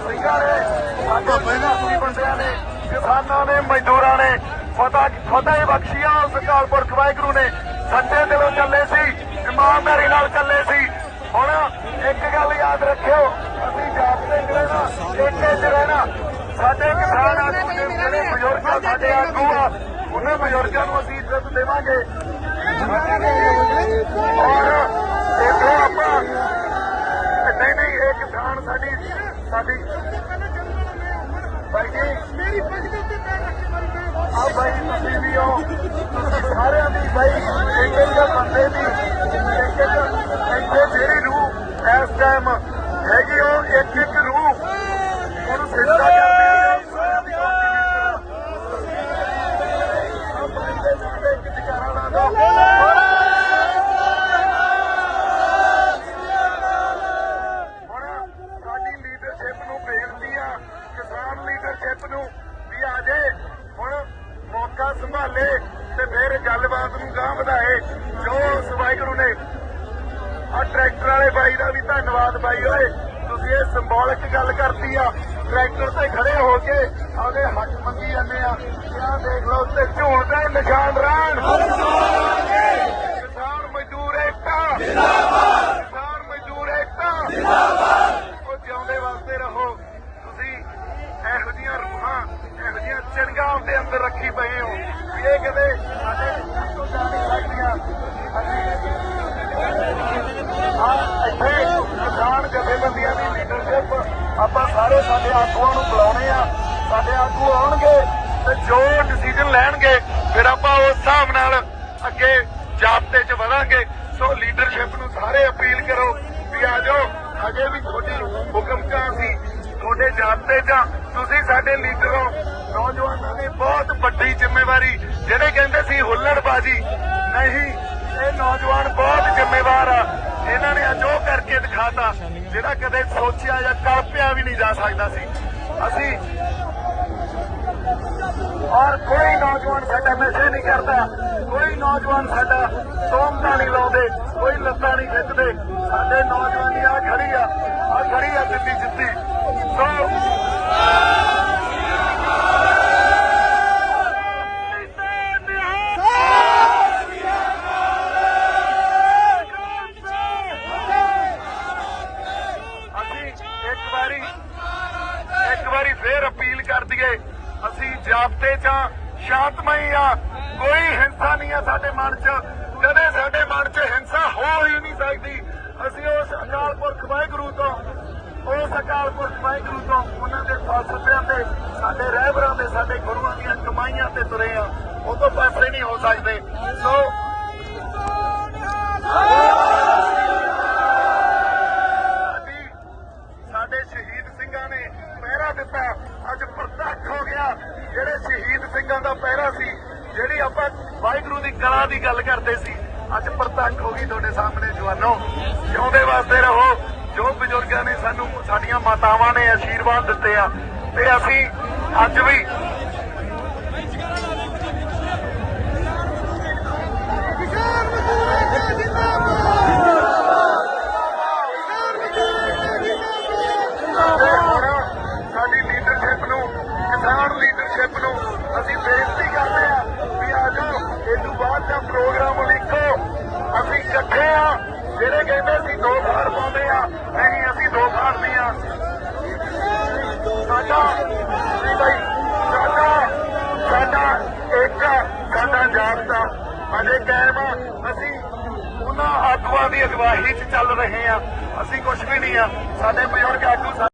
ਸਾਡੇ ਕੀ ਬੰਦਿਆਂ ਨੇ ਕਿਸਾਨਾਂ ਨੇ ਮਜ਼ਦੂਰਾਂ ਨੇ ਫਤਿਹ ਫਤਿਹ ਬਖਸ਼ੀਆਂ ਉਸ ਕਾਲਪੁਰਖ ਵਾਹਿਗੁਰੂ ਨੇ ਸੱਚੇ ਦਿਲੋਂ ਚੱਲੇ ਸੀ ਇਮਾਨਦਾਰੀ ਨਾਲ ਚੱਲੇ ਸੀ। ਹੁਣ ਇੱਕ ਗੱਲ ਯਾਦ ਰੱਖਿਓ ਅਸੀਂ ਜਾਪਦੇ ਜਿਹੜੇ ਨਾ ਏਕੇ ਚ ਰਹਿਣਾ। ਸਾਡੇ ਕਿਸਾਨ ਆਗੂ ਜਿਹੜੇ ਬਜ਼ੁਰਗ ਸਾਡੇ ਆਗੂ ਆ ਉਹਨਾਂ ਬਜ਼ੁਰਗਾਂ ਨੂੰ ਅਸੀਂ ਇੱਜ਼ਤ ਦੇਵਾਂਗੇ। ਔਰ ਦੇਖੋ ਆਪਾਂ ਨਹੀਂ ਨਹੀਂ ਇਹ ਕਿਸਾਨ ਸਾਡੀ ਸਾਡੀ ਭਾਈ ਜੀ ਮੇਰੀ ਦੇ ਉੱਤੇ ਪੈਰ ਰੱਖ ਮਾਰੀ ਮੈਂ ਆ ਭਾਈ ਤੁਸੀਂ ਵੀ ਹੋ ਸਾਰਿਆਂ ਦੀ ਭਾਈ ਇੱਕ ਇੱਕ ਬੰਦੇ ਦੀ ਇੱਕ ਇੱਕ ਇੱਥੇ ਜਿਹੜੀ ਰੂਹ ਇਸ ਟਾਈਮ ਹੈਗੀ ਉਹ ਇੱਕ ਇੱਕ ਰੂਹ। ਉਹਨੂੰ ਸਿੱਧਾ ਕਰਦੀ ਹੈ ਸਾਰਿਆਂ ਦੀ contribution। ਆਹ ਭਾਈ ਦੇ ਨਾਲ ਇੱਕ ਜਕਾਰਾ ਲਾ ਦਿਓ। ਹੁਣ ਸਾਡੀ ਲੀਡਰਸ਼ਿਪ ਨੂੰ ਬੇਨਤੀ ਆ ਕਿਸਾਨ ਨੂੰ ਵੀ ਆ ਜੇ। ਹੁਣ ਮੌਕਾ ਸੰਭਾਲੇ ਤੇ ਫਿਰ ਗੱਲਬਾਤ ਨੂੰ ਗਾਂ ਵਧਾਏ। ਜੋ ਉਸ ਵਾਹਿਗੁਰੂ ਨੇ। ਆ ਟਰੈਕਟਰ ਵਾਲੇ ਬਾਈ ਦਾ ਵੀ ਧੰਨਵਾਦ ਬਾਈ ਓਏ। ਤੁਸੀਂ ਇਹ ਸਿੰਬੋਲਿਕ ਗੱਲ ਕਰਤੀ ਆ। ਟਰੈਕਟਰ ਤੇ ਖੜੇ ਹੋ ਕੇ ਆਦੇ ਹੱਥ ਮੰਗੀ ਜਾਂਦੇ ਆ। ਕਿਆ ਦੇਖ ਲਓ ਤੇ ਝੂਲ ਦੇ ਨਿਸ਼ਾਨ ਰਹਿਣ ਕਿਸਾਨ ਮਜ਼ਦੂਰ ਏਕਤਾ ਜਿੰਦਾਬਾਦ ਕਿਸਾਨ ਮਜ਼ਦੂਰ ਏਕਤਾ ਜਿੰਦਾਬਾਦ ਉਹ ਜਿਉਂਦੇ ਵਾਸਤੇ ਰਹੋ ਤੁਸੀਂ ਇਹੋ ਜੀਆਂ ਰੂਹਾਂ ਇਹੋ ਜੀਆਂ ਚਿੰਗਾਂ ਦੇ ਅੰਦਰ ਰੱਖੀ ਪਏ ਹੋ। ਇਹ ਕਦੇ ਸਾਡੇ ਤੋਂ ਜਾ ਨਹੀਂ ਸਕਦੀਆਂ ਇੱਥੇ ਕਿਸਾਨ ਜਥੇਬੰਦੀਆਂ ਦੀ ਲੀਡਰਸ਼ਿਪ ਆਪਾਂ ਸਾਰੇ ਸਾਡੇ ਆਗੂਆਂ ਨੂੰ ਬੁਲਾਉਣੇ ਆ। ਸਾਡੇ ਆਗੂ ਆਉਣਗੇ ਤੇ ਜੋ ਡਿਸੀਜਨ ਲੈਣਗੇ, ਫਿਰ ਆਪਾਂ ਉਸ ਹਿਸਾਬ ਨਾਲ ਅੱਗੇ ਜਾਬਤੇ 'ਚ ਵਧਾਂਗੇ। ਸੋ ਲੀਡਰਸ਼ਿਪ ਨੂੰ ਸਾਰੇ ਅਪੀਲ ਕਰੋ ਵੀ ਆ ਜਾਓ। ਅਜੇ ਵੀ ਤੁਹਾਡੀ ਹੁਕਮ ਕਾ ਸੀ ਤੁਹਾਡੇ ਜਾਬਤੇ 'ਚ ਤੁਸੀਂ ਸਾਡੇ ਲੀਡਰ ਹੋ। ਨੌਜਵਾਨਾਂ ਦੀ ਬਹੁਤ ਵੱਡੀ ਜ਼ਿੰਮੇਵਾਰੀ। ਜਿਹੜੇ ਕਹਿੰਦੇ ਸੀ ਹੁੱਲੜਬਾਜੀ, ਨਹੀਂ, ਇਹ ਨੌਜਵਾਨ ਬਹੁਤ ਜ਼ਿੰਮੇਵਾਰ ਆ। ਇਹਨਾਂ ਨੇ ਅੱਜ ਕਰਕੇ ਦਿਖਾਤਾ, ਜਿਹੜਾ ਕਦੇ ਸੋਚਿਆ ਜਾਂ ਕਲਪਿਆ ਵੀ ਨਹੀਂ ਜਾ ਸਕਦਾ ਸੀ। ਅਸੀਂ ਔਰ ਕੋਈ ਨੌਜਵਾਨ ਸਾਡਾ ਨਸ਼ੇ ਨਹੀਂ ਕਰਦਾ। ਕੋਈ ਨੌਜਵਾਨ ਸਾਡਾ ਸੋਮਤਾ ਨਹੀਂ ਲਾਉਂਦੇ, ਕੋਈ ਲੱਤਾਂ ਨਹੀਂ ਖਿੱਚਦੇ। ਸਾਡੇ ਨੌਜਵਾਨੀ ਆ ਖੜੀ ਆ ਆ ਖੜੀ ਆ ਦਿੱਲੀ ਜਿੱਤੀ। ਸੋ ਵਾਰੀ ਇੱਕ ਵਾਰੀ ਫੇਰ ਅਪੀਲ ਕਰ ਦਈਏ, ਅਸੀਂ ਜਾਬਤੇ ਚ, ਸ਼ਾਂਤਮਈ ਆ, ਕੋਈ ਹਿੰਸਾ ਨਹੀਂ ਆ ਸਾਡੇ ਮਨ ਚ, ਕਦੇ ਸਾਡੇ ਮਨ ਚ ਹਿੰਸਾ ਹੋ ਹੀ ਨਹੀਂ ਸਕਦੀ। ਅਸੀਂ ਉਸ ਅਕਾਲ ਪੁਰਖ ਵਾਹਿਗੁਰੂ ਤੋਂ, ਉਸ ਅਕਾਲ ਪੁਰਖ ਵਾਹਿਗੁਰੂ ਤੋਂ ਉਹਨਾਂ ਦੇ ਫਲਸਫਿਆਂ ਤੇ, ਸਾਡੇ ਰਹਿਬਰਾਂ ਤੇ, ਸਾਡੇ ਗੁਰੂਆਂ ਦੀਆਂ ਕਮਾਈਆਂ ਤੇ ਤੁਰੇ ਆ, ਉਹ ਤੋਂ ਪਾਸੇ ਨਹੀਂ ਹੋ ਸਕਦੇ। ਸੋ ਨੇ ਪਹਿਰਾ ਦਿੱਤਾ। ਅੱਜ ਪ੍ਰਤੱਖ ਹੋ ਗਿਆ। ਜਿਹੜੇ ਸ਼ਹੀਦ ਸਿੰਘਾਂ ਦਾ ਪਹਿਰਾ ਸੀ, ਜਿਹੜੀ ਆਪਾਂ ਵਾਹਿਗੁਰੂ ਦੀ ਕਲਾ ਦੀ ਗੱਲ ਕਰਦੇ ਸੀ, ਅੱਜ ਪ੍ਰਤੱਖ ਹੋ ਗਈ ਤੁਹਾਡੇ ਸਾਹਮਣੇ ਜਵਾਨੋ। ਜਿਉਂਦੇ ਵਾਸਤੇ ਰਹੋ। ਜੋ ਬਜ਼ੁਰਗਾਂ ਨੇ ਸਾਨੂੰ, ਸਾਡੀਆਂ ਮਾਤਾਵਾਂ ਨੇ ਆਸ਼ੀਰਵਾਦ ਦਿੱਤੇ ਆ, ਤੇ ਅਸੀਂ ਅੱਜ ਵੀ ਜਿੰਦਾਬਾਦ ਕਿਸਾਨ ਮਜ਼ਦੂਰ ਏਕਤਾ ਜਿੰਦਾਬਾਦ ਤੇ ਹੁਣ ਸਾਡੀ ਲੀਡਰਸ਼ਿਪ ਨੂੰ ਕਿਸਾਨ ਲੀਡਰਸ਼ਿਪ ਨੂੰ ਅਸੀਂ ਬੇਨਤੀ ਕਰਦੇ ਆ ਵੀ ਆ ਜਾਓ ਇਹ ਤੋਂ ਬਾਅਦ ਦਾ ਪ੍ਰੋਗਰਾਮ ਲਿਖੋ। ਅਸੀਂ ਇਕੱਠੇ ਆ, ਜਿਹੜੇ ਕਹਿੰਦੇ ਅਸੀਂ ਦੋ ਫਾੜ ਪਾਉਂਦੇ ਆ, ਨਹੀਂ, ਅਸੀਂ ਦੋ ਫਾੜ ਨਹੀਂ ਆ। ਸਾਡਾ, ਨਹੀਂ ਭਾਈ ਸਾਡਾ ਸਾਡਾ ਇੱਕ ਸਾਡਾ ਜਾਬਤਾ ਅਜੇ ਕਾਇਮ ਆ, ਅਸੀਂ ਉਹਨਾਂ ਆਗੂਆਂ ਦੀ ਅਗਵਾਈ 'ਚ ਚੱਲ ਰਹੇ ਆ। ਅਸੀਂ ਕੁਝ ਵੀ ਨਹੀਂ ਆ। ਸਾਡੇ ਬਜ਼ੁਰਗ ਆਗੂ